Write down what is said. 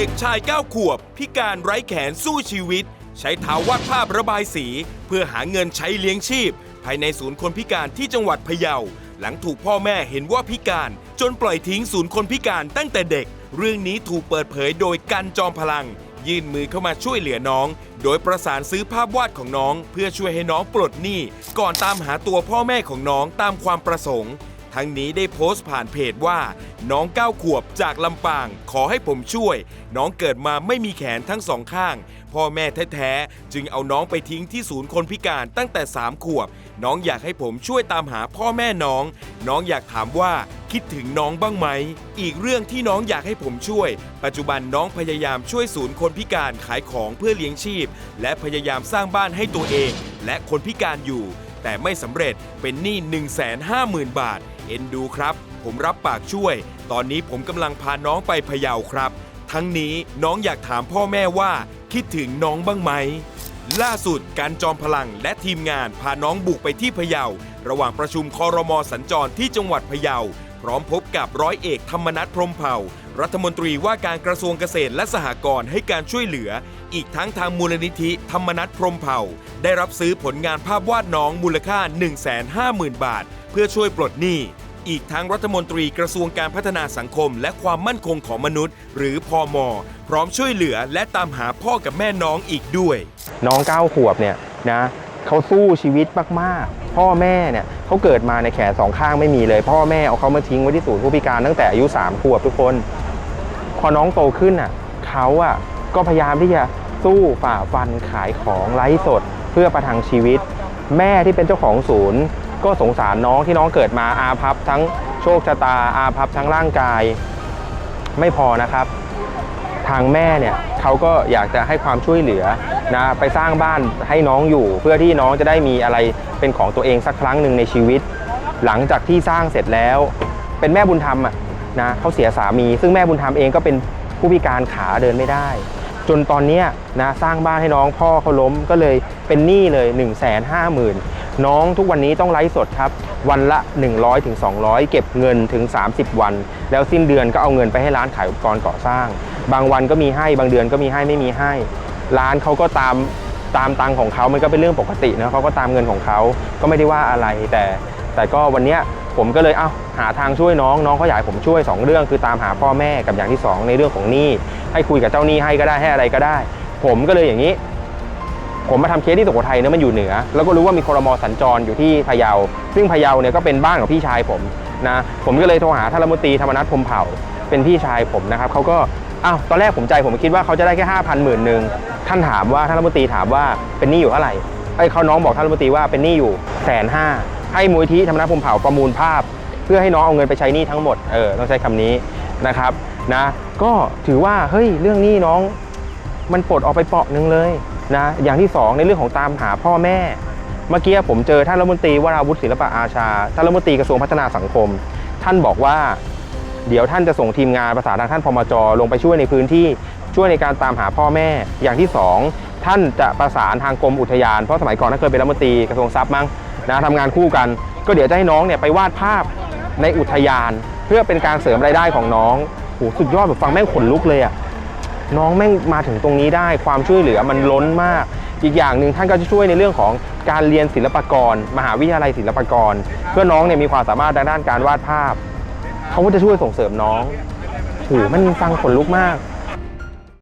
เด็กชาย 9 ขวบ พิการไร้แขนสู้ชีวิต ใช้เท้าวาดภาพระบายสี เพื่อหาเงินใช้เลี้ยงชีพ ภายในศูนย์คนพิการที่จังหวัดพะเยา หลังถูกพ่อแม่เห็นว่าพิการ จนปล่อยทิ้งศูนย์คนพิการตั้งแต่เด็ก เรื่องนี้ถูกเปิดเผยโดยกันจอมพลัง ยื่นมือเข้ามาช่วยเหลือน้อง โดยประสานซื้อภาพวาดของน้อง เพื่อช่วยให้น้องปลดหนี้ก่อนตามหาตัวพ่อแม่ของน้องตามความประสงค์ ทั้งนี้ได้โพสต์ผ่านเพจว่า น้องเก้าขวบจากลำปาง ขอให้ผมช่วย น้องเกิดมาไม่มีแขนทั้งสองข้าง พ่อแม่แท้ๆ จึงเอาน้องไปทิ้งที่ศูนย์คนพิการตั้งแต่ 3 ขวบ น้องอยากให้ผมช่วยตามหาพ่อแม่น้อง น้องอยากถามว่าคิดถึงน้องบ้างไหม อีกเรื่องที่น้องอยากให้ผมช่วย ปัจจุบันน้องพยายามช่วยศูนย์คนพิการขายของเพื่อเลี้ยงชีพ และพยายามสร้างบ้านให้ตัวเอง และคนพิการอยู่ แต่ไม่สำเร็จเป็นหนี้ 150,000 บาท เอ็นดูครับ ผมรับปากช่วย ตอนนี้ผมกำลังพาน้องไปพะเยาครับ ทั้งนี้น้องอยากถามพ่อแม่ว่า คิดถึงน้องบ้างไหม ล่าสุดการจอมพลังและทีมงานพาน้องบุกไปที่พะเยา ระหว่างประชุมคอรมอสัญจรที่จังหวัดพะเยา พร้อมพบกับร้อยเอกธรรมนัฐพรมเผ่า รัฐมนตรีว่าการกระทรวงเกษตรและสหกรณ์ให้การช่วยเหลือ อีกทั้งทางมูลนิธิธรรมนัฐพรมเผ่า ได้รับซื้อผลงานภาพวาดน้องมูลค่า 150,000 บาท เพื่อช่วยปลดหนี้อีกทั้งรัฐมนตรีกระทรวงการพัฒนาสังคม และความมั่นคงของมนุษย์ หรือพอมพร้อมช่วยเหลือและตามหาพ่อกับแม่น้องอีกด้วย น้อง9ขวบเนี่ยนะเขาสู้ชีวิตมากๆ พ่อแม่เนี่ยเขาเกิดมาในแขนสองข้างไม่มีเลย พ่อแม่เอาเขามาทิ้งไว้ที่ศูนย์ผู้พิการตั้งแต่อายุ3ขวบทุกคน พอน้องโตขึ้นอะเขาอะก็พยายามที่จะสู้ฝ่าฟันขายของไลฟ์สดเพื่อประทังชีวิต แม่ที่เป็นเจ้าของศูนย์ ก็สงสารน้องที่น้องเกิดมาอาภัพทั้งโชคชะตาอาภัพทั้งร่างกาย ไม่พอนะครับ ทางแม่เนี่ยเขาก็อยากจะให้ความช่วยเหลือนะไปสร้างบ้านให้น้องอยู่ เพื่อที่น้องจะได้มีอะไรเป็นของตัวเองสักครั้งหนึ่งในชีวิต หลังจากที่สร้างเสร็จแล้ว เป็นแม่บุญธรรมอะ นะเขาเสียสามี ซึ่งแม่บุญธรรมเองก็เป็นผู้พิการขาเดินไม่ได้ จนตอนนี้นะสร้างบ้านให้น้องพ่อเขาล้มก็เลยเป็นหนี้เลย 1 5 0 0 0 0 น้องทุกวันนี้ต้องไลฟ์สดครับ วันละ 100ถึงเก็บเงินถึง 30 วัน แล้วสิ้นเดือนก็เอาเงินไปให้ร้านขายอุปกรณ์ก่อสร้าง บางวันก็มีให้บางเดือนก็มีให้ไม่มีให้ ร้านเขาก็ตามตามตังค์ของเขามันก็เป็นเรื่องปกตินะเขาก็ตามเงินของเขาก็ไม่ได้ว่าอะไรแต่ แต่ก็วันเนี้ย ผมก็เลยเอ้าหาทางช่วยน้องน้องเขาอยากให้ผมช่วย 2 เรื่อง คือตามหาพ่อแม่กับอย่างที่ 2 ในเรื่องของหนี้ให้คุยกับเจ้าหนี้ให้ก็ได้ให้อะไรก็ได้ ผมก็เลยอย่างนี้ ผมมาทำเคสที่สุโขทัยเนี่ยมันอยู่เหนือ แล้วก็รู้ว่ามีครมสัญจรอยู่ที่พะเยา ซึ่งพะเยาเนี่ยก็เป็นบ้านของพี่ชายผมนะผมก็เลยโทรหาท่านรัฐมนตรีธรรมนัฐพรหมเผ่าเป็นพี่ชายผมนะครับเขาก็อ้าวตอนแรกผมใจผมคิดว่าเขาจะได้แค่ห้าพันหมื่นหนึ่งท่านถามว่าท่านรัฐมนตรีถามว่าเป็นหนี้อยู่เท่าไหร่ไอ้เขาน้องบอกท่านรัฐมนตรีว่าเป็นหนี้อยู่แสนห้า ให้มูลที่ธรรมนัฐพมเผ่าประมูลภาพ เพื่อให้น้องเอาเงินไปใช้หนี้ทั้งหมดเออต้องใช้คำนี้นะครับนะก็ถือว่าเฮ้ยเรื่องหนี้น้องมันปลดออกไปเปาะหนึ่งเลยนะอย่างที่สองในเรื่องของตามหาพ่อแม่ เมื่อกี้ผมเจอท่านรัฐมนตรีวราวุฒิศิลปะอาชาท่านรัฐมนตรีกระทรวงพัฒนาสังคม ท่านบอกว่าเดี๋ยวท่านจะส่งทีมงานประสานทางท่านพมจลงไปช่วยในพื้นที่ช่วยในการตามหาพ่อแม่ อย่างที่สองท่านจะประสานทางกรมอุทยานเพราะสมัยก่อนท่านเคยเป็นรัฐมนตรีกระทรวงทรัพย์มั้ง นะทำงานคู่กัน ก็เดี๋ยวจะให้น้องเนี่ยไปวาดภาพในอุทยาน เพื่อเป็นการเสริมรายได้ของน้องโหสุดยอดแบบฟังแม่งขนลุกเลยอะน้องแม่งมาถึงตรงนี้ได้ความช่วยเหลือมันล้นมาก อีกอย่างหนึ่งท่านก็จะช่วยในเรื่องของการเรียนศิลปากร มหาวิทยาลัยศิลปากร เพื่อน้องเนี่ยมีความสามารถทางด้านการวาดภาพ เขาก็จะช่วยส่งเสริมน้องโหมันฟังขนลุกมาก